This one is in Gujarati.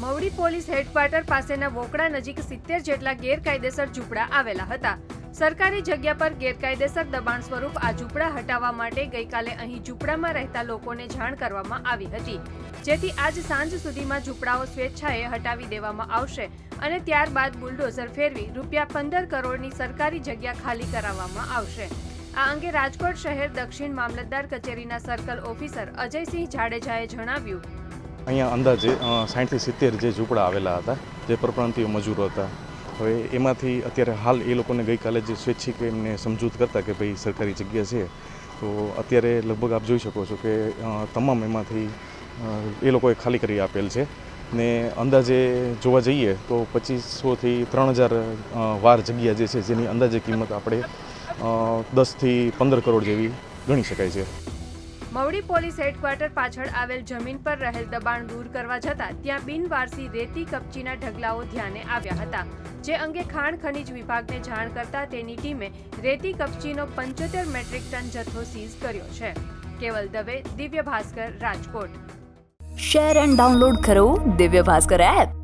મવડી પોલીસ હેડક્વાર્ટર પાસેના વોકડા નજીક સિત્તેર જેટલા ગેરકાયદેસર ઝૂંપડા આવેલા હતા. સરકારી જગ્યા પર ગેરકાયદેસર દબાણ સ્વરૂપ આ ઝૂંપડા હટાવવા માટે ગઈકાલે અહીં ઝૂંપડામાં રહેતા લોકોને જાણ કરવામાં આવી હતી. જેથી આજ સાંજ સુધીમાં ઝૂંપડાઓ સ્વેચ્છાએ હટાવી દેવામાં આવશે અને ત્યારબાદ બુલડોઝર ફેરવી રૂપિયા પંદર કરોડની સરકારી જગ્યા ખાલી કરાવવામાં આવશે. આ અંગે રાજકોટ શહેર દક્ષિણ મામલતદાર કચેરીના સર્કલ ઓફિસર અજયસિંહ જાડેજાએ જણાવ્યું અહીંયા અંદાજે સાઠથી સિત્તેર જે ઝૂંપડા આવેલા હતા, જે પરપ્રાંતિય મજૂરો હતા. હવે એમાંથી અત્યારે હાલ એ લોકોને ગઈકાલે જે સ્વૈચ્છિક એમને સમજૂત કરતા કે ભાઈ સરકારી જગ્યા છે, તો અત્યારે લગભગ આપ જોઈ શકો છો કે તમામ એમાંથી એ લોકોએ ખાલી કરી આપેલ છે. ને અંદાજે જોવા જઈએ તો પચીસોથી ત્રણ હજાર વાર જગ્યા જે છે, જેની અંદાજે કિંમત આપણે દસથી પંદર કરોડ જેવી ગણી શકાય છે. મવડી પોલીસ હેડક્વાર્ટર પાછળ આવેલ જમીન પર રહેલ દબાણ દૂર કરવા જતા ત્યાં બિનવારસી રેતી કપચીના ઢગલાઓ ધ્યાને આવ્યા હતા. જે અંગે ખાણ ખનીજ વિભાગને જાણ કરતા તેની ટીમે રેતી કપચીનો પંચોતેર મેટ્રિક ટન જથ્થો સીઝ કર્યો છે. Keval Dave Divya Bhaskar Rajkot. Share and download કરો દિવ્ય ભાસ્કર એપ.